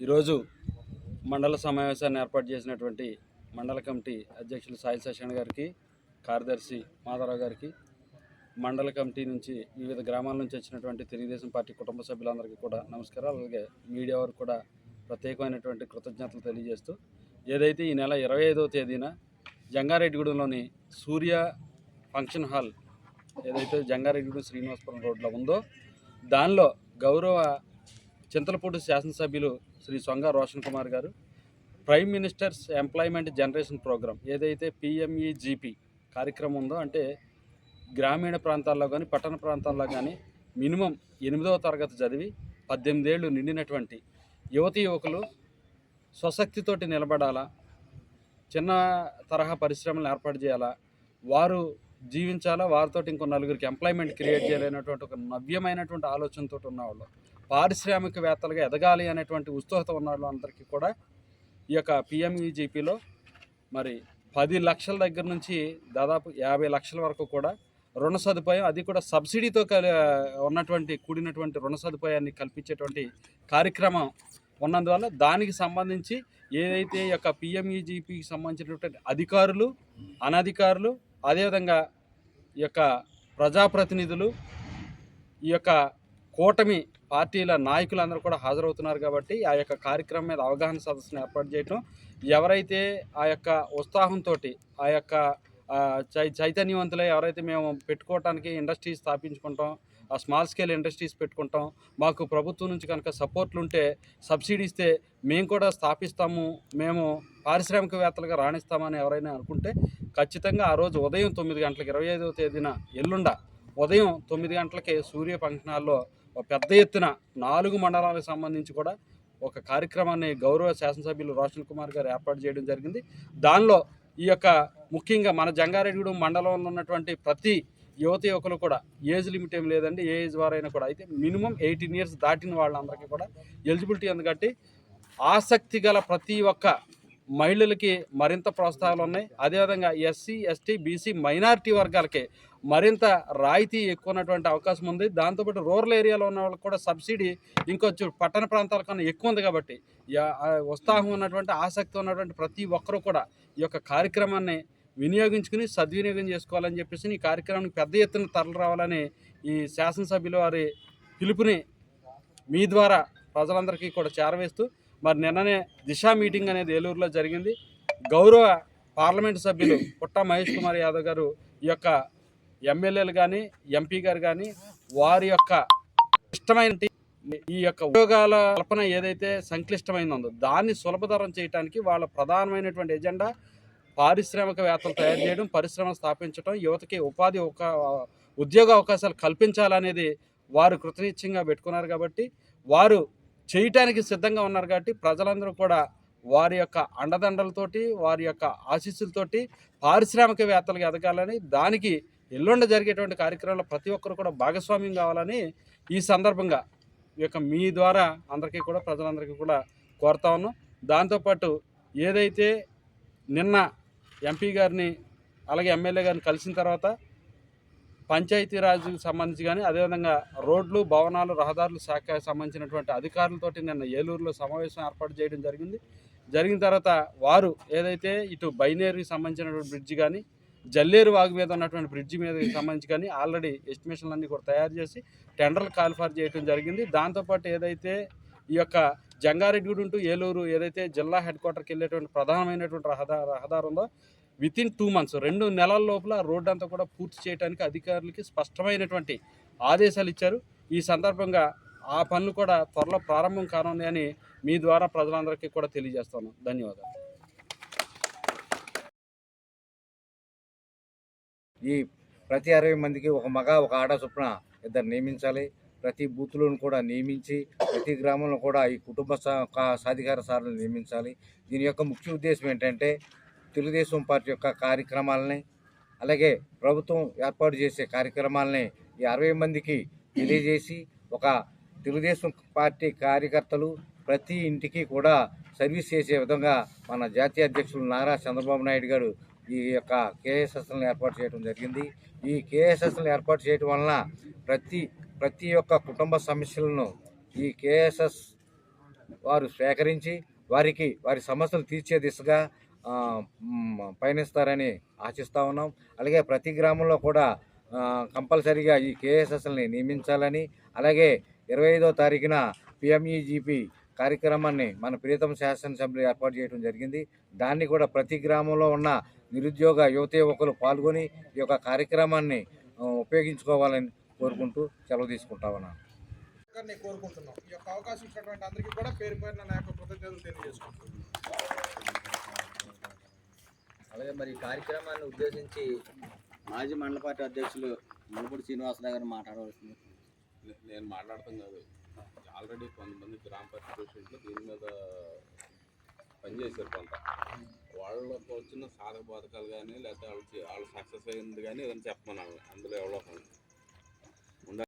ఈరోజు మండల సమావేశాన్ని ఏర్పాటు చేసినటువంటి మండల కమిటీ అధ్యక్షులు సాయి శశాన్ గారికి కార్యదర్శి మాధవరావు గారికి మండల కమిటీ నుంచి వివిధ గ్రామాల నుంచి వచ్చినటువంటి తెలుగుదేశం పార్టీ కుటుంబ సభ్యులందరికీ కూడా నమస్కారాలు. అలాగే మీడియా వరకు కూడా ప్రత్యేకమైనటువంటి కృతజ్ఞతలు తెలియజేస్తూ ఏదైతే ఈ నెల ఇరవై ఐదవ తేదీన జంగారెడ్డిగూడెంలోని సూర్య ఫంక్షన్ హాల్ ఏదైతే జంగారెడ్డిగూడెం శ్రీనివాసపురం రోడ్లో ఉందో దానిలో గౌరవ చింతలపూడి శాసనసభ్యులు Shri Songa Roshan Kumar garu. Prime ministers employment generation programme ఏదైతే పిఎంఈజీపీ కార్యక్రమం ఉందో అంటే గ్రామీణ ప్రాంతాల్లో కానీ పట్టణ ప్రాంతాల్లో కానీ మినిమం ఎనిమిదవ తరగతి చదివి పద్దెనిమిదేళ్ళు నిండినటువంటి యువతి యువకులు స్వశక్తితోటి నిలబడాలా చిన్న తరహా పరిశ్రమలు ఏర్పాటు చేయాలా వారు జీవించాలా? వారితో ఇంకో నలుగురికి ఎంప్లాయ్మెంట్ క్రియేట్ చేయలేనటువంటి ఒక నవ్యమైనటువంటి ఆలోచనతో ఉన్నవాళ్ళు. పారిశ్రామికవేత్తలుగా ఎదగాలి అనేటువంటి ఉత్సుకత ఉన్న వాళ్ళందరికీ కూడా ఈ యొక్క పిఎంఈజీపీలో మరి పది లక్షల దగ్గర నుంచి దాదాపు యాభై లక్షల వరకు కూడా రుణ సదుపాయం అది కూడా సబ్సిడీతో కలి ఉన్నటువంటి కూడినటువంటి రుణ సదుపాయాన్ని కల్పించేటువంటి కార్యక్రమం ఉన్నందువల్ల దానికి సంబంధించి ఏదైతే ఈ యొక్క పిఎంఈజీపీకి సంబంధించినటువంటి అధికారులు అనధికారులు అదేవిధంగా ఈ యొక్క ప్రజాప్రతినిధులు ఈ యొక్క కూటమి పార్టీల నాయకులందరూ కూడా హాజరవుతున్నారు కాబట్టి ఆ యొక్క కార్యక్రమం మీద అవగాహన సదస్సును ఏర్పాటు చేయటం ఎవరైతే ఆ యొక్క ఉత్సాహంతో ఆ యొక్క చై చైతన్యవంతులై ఎవరైతే మేము పెట్టుకోవటానికి ఇండస్ట్రీస్ స్థాపించుకుంటాం ఆ స్మాల్ స్కేల్ ఇండస్ట్రీస్ పెట్టుకుంటాం మాకు ప్రభుత్వం నుంచి కనుక సపోర్ట్లు ఉంటే సబ్సిడీ ఇస్తే మేము కూడా స్థాపిస్తాము మేము పారిశ్రామికవేత్తలుగా రాణిస్తామని ఎవరైనా అనుకుంటే ఖచ్చితంగా ఆ రోజు ఉదయం తొమ్మిది గంటలకు ఇరవై ఐదవ తేదీన ఎల్లుండ ఉదయం తొమ్మిది గంటలకి సూర్య ఫంక్షనాల్లో ఒక పెద్ద ఎత్తున నాలుగు మండలాలకు సంబంధించి కూడా ఒక కార్యక్రమాన్ని గౌరవ శాసనసభ్యులు రోషన్ కుమార్ గారు ఏర్పాటు చేయడం జరిగింది. దానిలో ఈ యొక్క ముఖ్యంగా మన జంగారెడ్డిగూడెం మండలంలో ఉన్నటువంటి ప్రతి యువత యువకులు కూడా ఏజ్ లిమిట్ ఏం లేదండి ఏ ఏజ్ వారైనా కూడా. అయితే మినిమం ఎయిటీన్ ఇయర్స్ దాటిన వాళ్ళందరికీ కూడా ఎలిజిబిలిటీ ఎందుకంటే ఆసక్తి గల ప్రతి ఒక్క మహిళలకి మరింత ప్రోత్సాహాలు ఉన్నాయి. అదేవిధంగా ఎస్సీ ఎస్టీ బీసీ మైనారిటీ వర్గాలకి మరింత రాయితీ ఎక్కువ ఉన్నటువంటి అవకాశం ఉంది. దాంతోపాటు రూరల్ ఏరియాలో ఉన్న వాళ్ళకి కూడా సబ్సిడీ ఇంకొంచెం పట్టణ ప్రాంతాల కన్నా ఎక్కువ ఉంది కాబట్టి ఉత్సాహం ఉన్నటువంటి ఆసక్తి ఉన్నటువంటి ప్రతి ఒక్కరూ కూడా ఈ యొక్క కార్యక్రమాన్ని వినియోగించుకుని సద్వినియోగం చేసుకోవాలని చెప్పేసి ఈ కార్యక్రమానికి పెద్ద ఎత్తున తరలి రావాలని ఈ శాసనసభ్యుల వారి పిలుపుని మీ ద్వారా ప్రజలందరికీ కూడా చేరవేస్తూ మరి నిన్ననే దిశా మీటింగ్ అనేది ఏలూరులో జరిగింది. గౌరవ పార్లమెంటు సభ్యులు పుట్ట మహేష్ కుమార్ యాదవ్ గారు ఈ యొక్క ఎమ్మెల్యేలు కానీ ఎంపీ గారు కానీ వారి యొక్క ఇష్టమైన ఈ యొక్క ఉద్యోగాల కల్పన ఏదైతే సంక్లిష్టమైందో దాన్ని సులభతరం చేయడానికి వాళ్ళ ప్రధానమైనటువంటి ఎజెండా పారిశ్రామికవేత్తలు తయారు చేయడం పరిశ్రమలు స్థాపించడం యువతకి ఉపాధి ఒక ఉద్యోగ అవకాశాలు కల్పించాలనేది వారు కృతనిశ్చయంగా పెట్టుకున్నారు కాబట్టి వారు చేయటానికి సిద్ధంగా ఉన్నారు కాబట్టి ప్రజలందరూ కూడా వారి యొక్క అండదండలతోటి వారి యొక్క ఆశీస్సులతోటి పారిశ్రామికవేత్తలకు ఎదగాలని దానికి ఎల్లుండ జరిగేటువంటి కార్యక్రమంలో ప్రతి ఒక్కరు కూడా భాగస్వామ్యం కావాలని ఈ సందర్భంగా ఈ యొక్క మీ ద్వారా అందరికీ కూడా ప్రజలందరికీ కూడా కోరుతా ఉన్నాం. దాంతోపాటు ఏదైతే నిన్న ఎంపీ గారిని అలాగే ఎమ్మెల్యే గారిని కలిసిన తర్వాత పంచాయతీరాజ్కి సంబంధించి కానీ అదేవిధంగా రోడ్లు భవనాలు రహదారులు శాఖకు సంబంధించినటువంటి అధికారులతోటి నిన్న ఏలూరులో సమావేశం ఏర్పాటు చేయడం జరిగింది. జరిగిన తర్వాత వారు ఏదైతే ఇటు బైనేరుకి సంబంధించినటువంటి బ్రిడ్జ్ కానీ జల్లేరు వాగు మీద ఉన్నటువంటి బ్రిడ్జి మీద సంబంధించి కానీ ఆల్రెడీ ఎస్టిమేషన్లు అన్నీ కూడా తయారు చేసి టెండర్లు కాల్ఫార్ చేయడం జరిగింది. దాంతోపాటు ఏదైతే ఈ యొక్క జంగారెడ్డిగూడి ఉంటూ ఏలూరు ఏదైతే జిల్లా హెడ్ క్వార్టర్కి వెళ్ళేటువంటి ప్రధానమైనటువంటి రహదారు రహదారి ఉందో విత్ ఇన్ టూ మంత్స్ రెండు నెలల లోపల రోడ్డు అంతా కూడా పూర్తి చేయడానికి అధికారులకి స్పష్టమైనటువంటి ఆదేశాలు ఇచ్చారు. ఈ సందర్భంగా ఆ పనులు కూడా త్వరలో ప్రారంభం కానుంది అని మీ ద్వారా ప్రజలందరికీ కూడా తెలియజేస్తాను ధన్యవాదాలు. ఈ ప్రతి అరవై మందికి ఒక మగ ఒక ఆడ చొప్పున ఇద్దరు నియమించాలి. ప్రతి బూత్లోను కూడా నియమించి ప్రతి గ్రామంలో కూడా ఈ కుటుంబ సాధికార సార్లు నియమించాలి. దీని యొక్క ముఖ్య ఉద్దేశం ఏంటంటే తెలుగుదేశం పార్టీ యొక్క కార్యక్రమాలని అలాగే ప్రభుత్వం ఏర్పాటు చేసే కార్యక్రమాలని ఈ అరవై మందికి తెలియజేసి ఒక తెలుగుదేశం పార్టీ కార్యకర్తలు ప్రతి ఇంటికి కూడా సర్వీస్ చేసే విధంగా మన జాతీయ అధ్యక్షులు నారా చంద్రబాబు నాయుడు గారు ఈ యొక్క కేఎస్ఎస్లను ఏర్పాటు చేయడం జరిగింది. ఈ కేఎస్ఎస్లను ఏర్పాటు చేయడం వలన ప్రతి ప్రతి ఒక్క కుటుంబ సమస్యలను ఈ కేఎస్ఎస్ వారు సేకరించి వారికి వారి సమస్యలు తీర్చే దిశగా పయనిస్తారని ఆశిస్తూ ఉన్నాం. అలాగే ప్రతి గ్రామంలో కూడా కంపల్సరిగా కంపల్సరీగా ఈ కేఎస్ఎస్ఎల్ని నియమించాలని అలాగే ఇరవై ఐదో తారీఖున పిఎంఈజీపీ కార్యక్రమాన్ని మన ప్రీతం శాసనసభ్యులు ఏర్పాటు చేయడం జరిగింది. దాన్ని కూడా ప్రతి గ్రామంలో ఉన్న నిరుద్యోగ యువత యువకులు పాల్గొని ఈ యొక్క కార్యక్రమాన్ని ఉపయోగించుకోవాలని కోరుకుంటూ సెలవు తీసుకుంటా ఉన్నాను. నేను కోరుకుంటున్నాం. ఈ యొక్క అవకాశం ఇచ్చినటువంటి అందరికీ కూడా పేరు పేరున నా యొక్క కృతజ్ఞతలు తెలియజేసుకుంటున్నాను అలాగే మరి ఈ కార్యక్రమాన్ని ఉద్దేశించి మాజీ మండల పార్టీ అధ్యక్షులు మునుపూడి శ్రీనివాసరావు గారు మాట్లాడవలసింది. నేను మాట్లాడతాం కాదు. ఆల్రెడీ కొంతమంది గ్రామ పంచాయతీ దీని మీద పనిచేశారు కొంత. వాళ్ళకు వచ్చిన సాధక బాధకాలు కానీ లేకపోతే వాళ్ళు వాళ్ళు సక్సెస్ అయింది కానీ ఏదైనా చెప్పమని అందులో ఎవరో